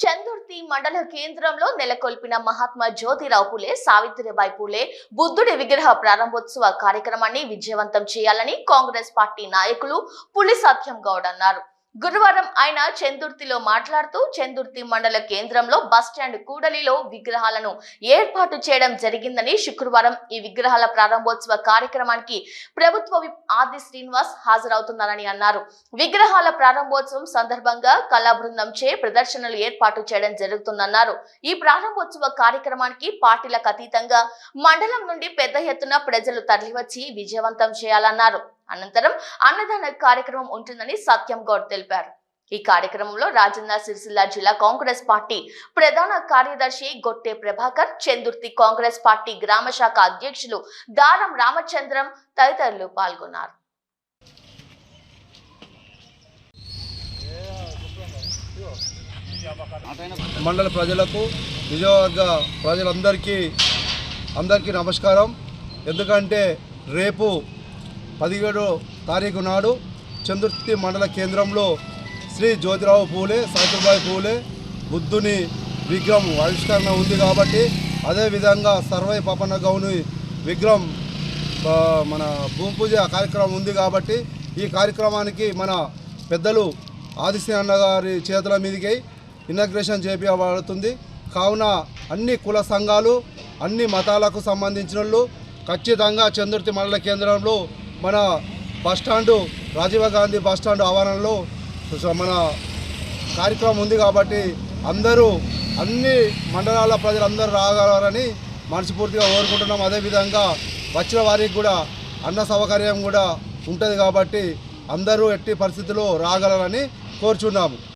చందుర్తి మండల కేంద్రంలో నెలకొల్పిన మహాత్మా జ్యోతిరావు పూలే సావిత్రిబాయి పూలే బుద్ధుడి విగ్రహ ప్రారంభోత్సవ కార్యక్రమాన్ని విజయవంతం చేయాలని కాంగ్రెస్ పార్టీ నాయకులు పులి సత్యం గౌడ్ అన్నారు. గురువారం ఆయన చందుర్తిలో మాట్లాడుతూ చందుర్తి మండల కేంద్రంలో బస్టాండ్ కూడలిలో విగ్రహాలను ఏర్పాటు చేయడం జరిగిందని శుక్రవారం ఈ విగ్రహాల ప్రారంభోత్సవ కార్యక్రమానికి ప్రభుత్వ విప్ ఆది శ్రీనివాస్ హాజరవుతున్నారని అన్నారు. విగ్రహాల ప్రారంభోత్సవం సందర్భంగా కళా బృందంచే ప్రదర్శనలు ఏర్పాటు చేయడం జరుగుతుందన్నారు. ఈ ప్రారంభోత్సవ కార్యక్రమానికి పార్టీలకు అతీతంగా మండలం నుండి పెద్ద ఎత్తున ప్రజలు తరలివచ్చి విజయవంతం చేయాలన్నారు. అనంతరం అన్నదాన కార్యక్రమం ఉంటుందని సత్యం గౌడ్ తెలిపారు. ఈ కార్యక్రమంలో రాజన్న సిరిసిల్ల జిల్లా కాంగ్రెస్ పార్టీ ప్రధాన కార్యదర్శి గొట్టె ప్రభాకర్ చందుర్తి కాంగ్రెస్ పార్టీ గ్రామ శాఖ అధ్యక్షులు దారం రామచంద్రం తదితరులు పాల్గొన్నారు. మండల ప్రజలకు నియోజకవర్గ ప్రజలందరికీ అందరికీ నమస్కారం. ఎందుకంటే రేపు పదిహేడో తారీఖు నాడు చంద్రుర్తి మండల కేంద్రంలో శ్రీ జ్యోతిరావు పూలే సావిత్రిబాయి పూలే బుద్ధుని విగ్రహం ఆవిష్కరణ ఉంది కాబట్టి అదేవిధంగా సర్వై పాపన్న గౌని విగ్రహం మన భూమి పూజ కార్యక్రమం ఉంది కాబట్టి ఈ కార్యక్రమానికి మన పెద్దలు ఆదిశ్రీ అన్న గారి చేతుల మీదకి ఇనాగ్రేషన్ చేపించబడుతుంది కావున అన్ని కుల సంఘాలు అన్ని మతాలకు సంబంధించిన వాళ్ళు ఖచ్చితంగా చంద్రుతి మండల కేంద్రంలో మన బస్టాండు రాజీవ్ గాంధీ బస్టాండ్ ఆవరణలో మన కార్యక్రమం ఉంది కాబట్టి అందరూ అన్ని మండలాల ప్రజలందరూ రాగలరని మనస్ఫూర్తిగా కోరుకుంటున్నాం. అదేవిధంగా వచ్చిన వారికి కూడా అన్న సౌకర్యం కూడా ఉంటుంది కాబట్టి అందరూ ఎట్టి పరిస్థితుల్లో రాగలరని కోరుచున్నాము.